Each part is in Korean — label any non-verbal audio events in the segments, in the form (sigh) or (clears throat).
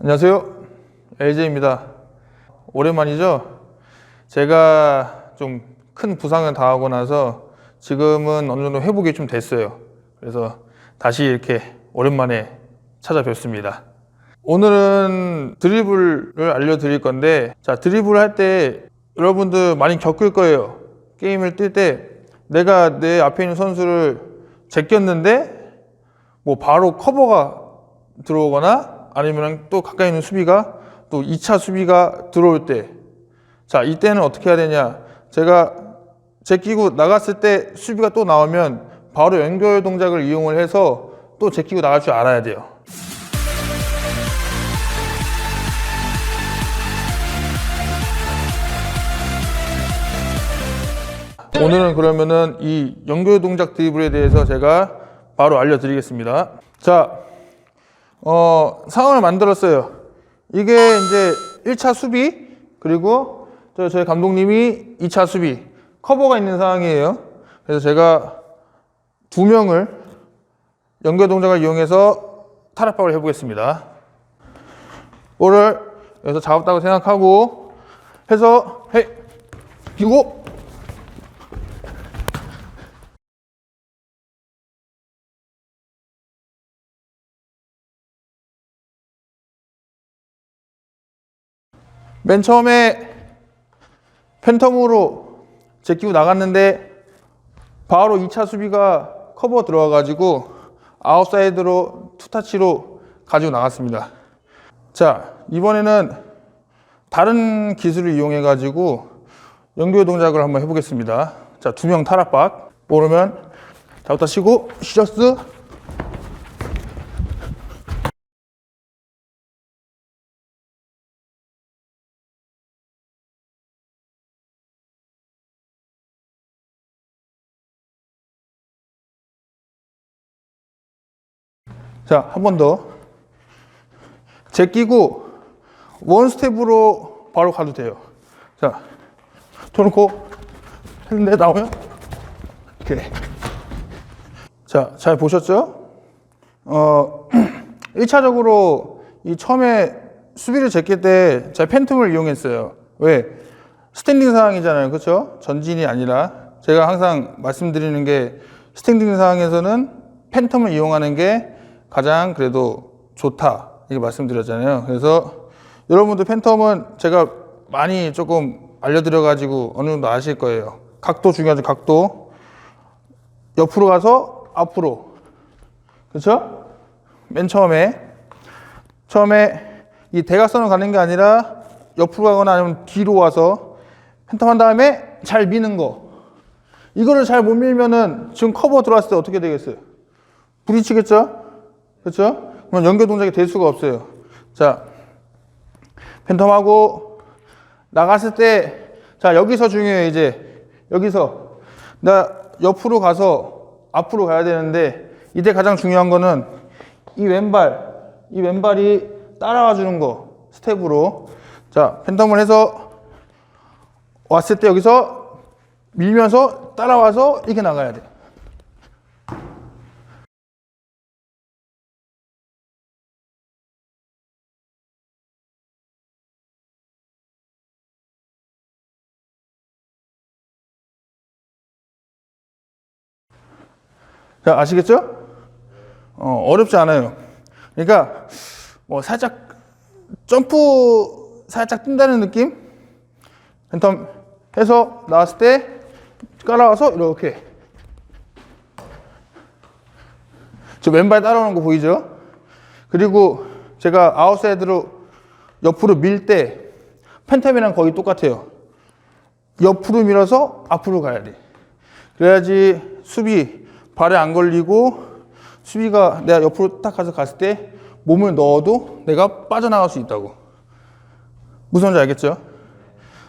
안녕하세요. LJ입니다. 오랜만이죠? 제가 좀 큰 부상을 당하고 나서 지금은 어느 정도 회복이 좀 됐어요. 그래서 다시 이렇게 오랜만에 찾아뵙습니다. 오늘은 드리블을 알려드릴 건데, 자, 드리블 할 때 여러분들 많이 겪을 거예요. 게임을 뛸 때 내가 내 앞에 있는 선수를 제꼈는데, 뭐 바로 커버가 들어오거나 아니면 또 가까이 있는 수비가 또 2차 수비가 들어올 때. 자, 이때는 어떻게 해야 되냐. 제가 제끼고 나갔을 때 수비가 또 나오면 바로 연결 동작을 이용을 해서 또 제끼고 나갈 줄 알아야 돼요. 오늘은 그러면은 이 연결 동작 드리블에 대해서 제가 바로 알려드리겠습니다. 자, 어, 상황을 만들었어요. 이게 이제 1차 수비, 그리고 저- 저희 감독님이 2차 수비, 커버가 있는 상황이에요. 그래서 제가 두 명을 연결 동작을 이용해서 타락박을 해보겠습니다. 볼을 여기서 잡았다고 생각하고 해서 헤이, 비고 맨 처음에 팬텀으로 제끼고 나갔는데 바로 2차 수비가 커버 들어와가지고 아웃사이드로 투타치로 가지고 나갔습니다. 자 이번에는 다른 기술을 이용해 가지고 연결 동작을 한번 해보겠습니다. 자두 명 탈압박 모르면 잡았다 치고 시저스 자, 한 번 더. 제끼고 원 스텝으로 바로 가도 돼요. 자, 터놓고 했는데 나오면 이렇게. 자, 잘 보셨죠? 어, (clears throat) 1차적으로 이 처음에 수비를 제낄 때 제가 팬텀을 이용했어요. 왜? 스탠딩 상황이잖아요. 그렇죠? 전진이 아니라 제가 항상 말씀드리는 게 스탠딩 상황에서는 팬텀을 이용하는 게 가장 그래도 좋다. 이렇게 말씀드렸잖아요. 그래서 여러분들 팬텀은 제가 많이 조금 알려드려 가지고 어느 정도 아실 거예요. 각도 중요하죠. 각도. 옆으로 가서 앞으로. 그렇죠? 맨 처음에 처음에 이 대각선을 가는 게 아니라 옆으로 가거나 아니면 뒤로 와서 팬텀 한 다음에 잘 미는 거. 이거를 잘 못 밀면은 지금 커버 들어왔을 때 어떻게 되겠어요? 부딪히겠죠? 그렇죠? 그럼 연결 동작이 될 수가 없어요. 자, 팬텀하고 나갔을 때, 자 여기서 중요해요. 이제 여기서 나 옆으로 가서 앞으로 가야 되는데 이때 가장 중요한 거는 이 왼발, 이 왼발이 따라와 주는 거 스텝으로. 자, 팬텀을 해서 왔을 때 여기서 밀면서 따라와서 이렇게 나가야 돼. 자, 아시겠죠? 어, 어렵지 않아요. 그러니까 뭐 살짝 점프 살짝 뛴다는 느낌? 팬텀 해서 나왔을 때 깔아와서 이렇게 저 왼발 따라오는 거 보이죠? 그리고 제가 아웃사이드로 옆으로 밀 때 팬텀이랑 거의 똑같아요. 옆으로 밀어서 앞으로 가야 돼. 그래야지 수비 발에 안 걸리고 수비가 내가 옆으로 딱 가서 갔을 때 몸을 넣어도 내가 빠져나갈 수 있다고. 무슨 말인지 알겠죠?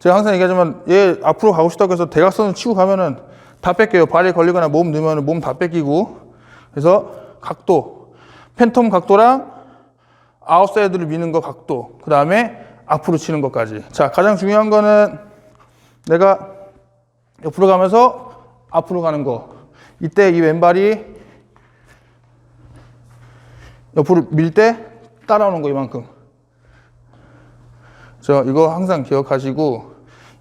제가 항상 얘기하지만 얘 앞으로 가고 싶다고 해서 대각선을 치고 가면은 다 뺏겨요. 발에 걸리거나 몸 넣으면 몸 다 뺏기고. 그래서 각도, 팬텀 각도랑 아웃사이드를 미는 거 각도, 그 다음에 앞으로 치는 것까지. 자, 가장 중요한 거는 내가 옆으로 가면서 앞으로 가는 거. 이때 이 왼발이 옆으로 밀 때 따라오는 거 이만큼. 저 이거 항상 기억하시고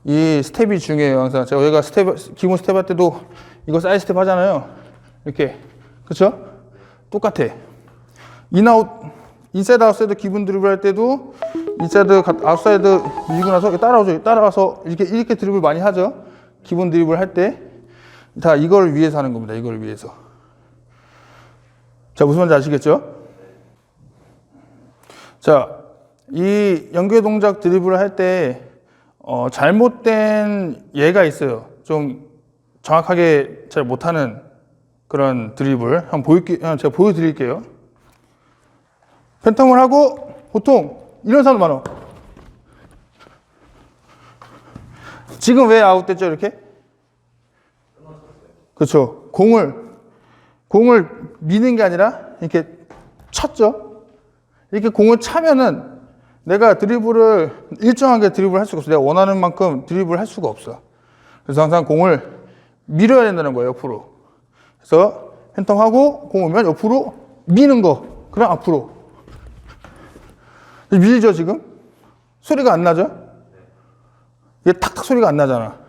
이 스텝이 중요해요. 항상 제가 여기가 스텝 기본 스텝 할 때도 이거 사이드 스텝 하잖아요. 이렇게 그렇죠? 똑같아. 인아웃 인사이드 아웃사이드 기본 드리블 할 때도 인사이드 가- 아웃사이드 밀고 나서 따라오죠. 따라와서 이렇게 이렇게 드리블 많이 하죠. 기본 드리블 할 때 다 이걸 위해서 하는 겁니다. 이걸 위해서. 자 무슨 말인지 아시겠죠? 자, 이 연계 동작 드리블을 할때 어, 잘못된 예가 있어요. 좀 정확하게 잘 못하는 그런 드리블 한번 보일게, 어, 제가 보여드릴게요. 팬텀을 하고 보통 이런 사람 많아. 지금 왜 아웃됐죠 이렇게? 그렇죠. 공을 공을 미는 게 아니라 이렇게 쳤죠. 이렇게 공을 차면은 내가 드리블을 일정하게 드리블 할 수가 없어. 내가 원하는 만큼 드리블 할 수가 없어. 그래서 항상 공을 밀어야 된다는 거예요, 옆으로. 그래서 팬텀하고 공 오면 옆으로 미는 거. 그럼 앞으로. 밀죠, 지금? 소리가 안 나죠? 이게 탁탁 소리가 안 나잖아.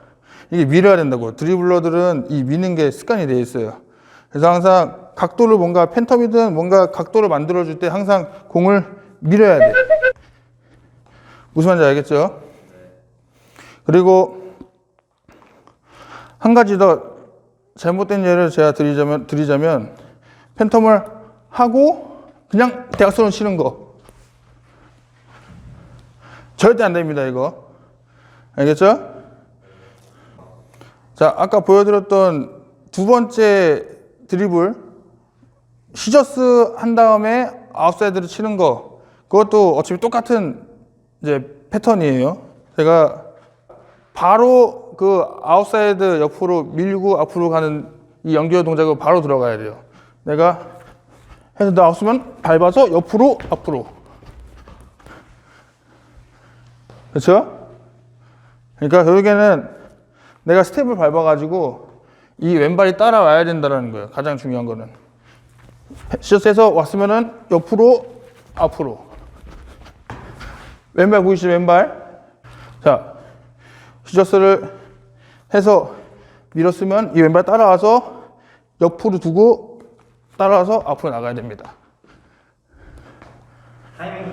이게 밀어야 된다고. 드리블러들은 이 미는 게 습관이 돼 있어요. 그래서 항상 각도를 뭔가 팬텀이든 뭔가 각도를 만들어줄 때 항상 공을 밀어야 돼. 무슨 말인지 알겠죠? 그리고 한 가지 더 잘못된 예를 제가 드리자면, 드리자면 팬텀을 하고 그냥 대각선을 치는 거. 절대 안 됩니다, 이거. 알겠죠? 자, 아까 보여드렸던 두 번째 드리블, 시저스 한 다음에 아웃사이드를 치는 거, 그것도 어차피 똑같은 이제 패턴이에요. 제가 바로 그 아웃사이드 옆으로 밀고 앞으로 가는 이 연결 동작으로 바로 들어가야 돼요. 내가 해서 나왔으면 밟아서 옆으로 앞으로. 그렇죠? 그러니까 결국에는 내가 스텝을 밟아가지고 이 왼발이 따라와야 된다는 거예요. 가장 중요한 거는. 시저스에서 왔으면은 옆으로 앞으로. 왼발 보이시죠? 왼발. 자, 시저스를 해서 밀었으면 이 왼발 따라와서 옆으로 두고 따라와서 앞으로 나가야 됩니다. 타이밍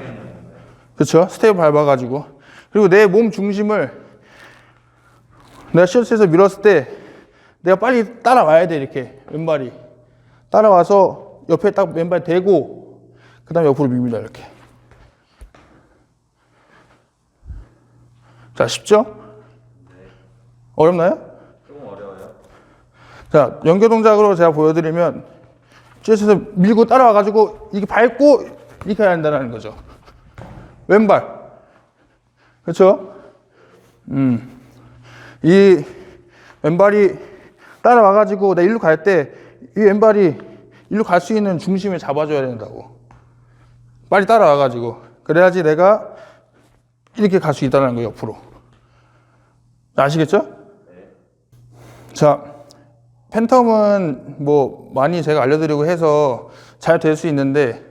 그렇죠? 스텝 밟아가지고 그리고 내 몸 중심을 내가 시어스에서 밀었을 때 내가 빨리 따라와야 돼 이렇게 왼발이 따라와서 옆에 딱 왼발 대고 그 다음에 옆으로 밉니다 이렇게 자 쉽죠? 어렵나요? 조금 어려워요. 자 연결 동작으로 제가 보여드리면 시어스에서 밀고 따라와 가지고 이게 밟고 이렇게 해야 한다는 거죠 왼발 그렇죠? 음. 이 왼발이 따라와가지고 내 일로 갈 때 이 왼발이 일로 갈 수 있는 중심을 잡아줘야 된다고. 빨리 따라와가지고 그래야지 내가 이렇게 갈 수 있다는 거예요 옆으로. 아시겠죠? 자, 팬텀은 뭐 많이 제가 알려드리고 해서 잘 될 수 있는데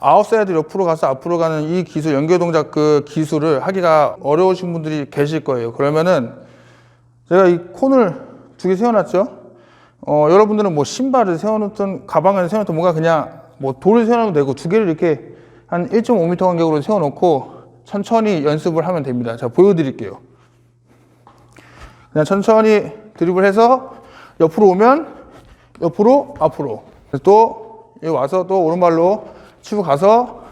아웃사이드 옆으로 가서 앞으로 가는 이 기술 연결 동작 그 기술을 하기가 어려우신 분들이 계실 거예요. 그러면은 제가 이 콘을 두 개 세워놨죠. 어, 여러분들은 뭐 신발을 세워놓든 가방을 세워놓든 뭔가 그냥 뭐 돌을 세워놔도 되고 두 개를 이렇게 한 1.5m 간격으로 세워놓고 천천히 연습을 하면 됩니다. 제가 보여드릴게요. 그냥 천천히 드리블해서 옆으로 오면 옆으로 앞으로 또 여기 와서 또 오른발로 치고 가서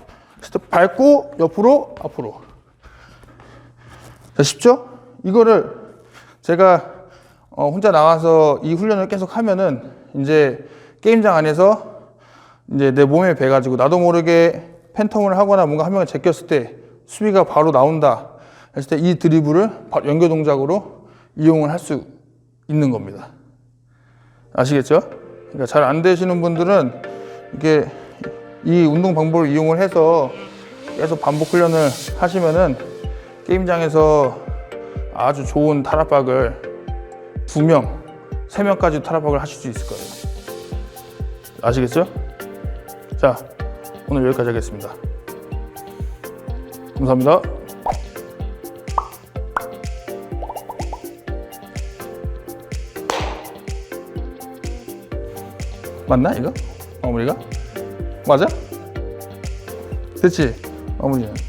스텝 밟고 옆으로 앞으로 자 쉽죠? 이거를 제가 어, 혼자 나와서 이 훈련을 계속 하면은 이제 게임장 안에서 이제 내 몸에 배가지고 나도 모르게 팬텀을 하거나 뭔가 한 명을 제꼈을 때 수비가 바로 나온다 했을 때 이 드리블을 바- 연결 동작으로 이용을 할 수 있는 겁니다. 아시겠죠? 그러니까 잘 안 되시는 분들은 이게 이 운동 방법을 이용을 해서 계속 반복 훈련을 하시면은 게임장에서 아주 좋은 탈압박을 두 명, 세 명까지 탈압박을 하실 수 있을 거예요. 아시겠죠? 자, 오늘 여기까지 하겠습니다. 감사합니다. 맞나 이거? 마무리가? 맞아? 됐지? 마무리는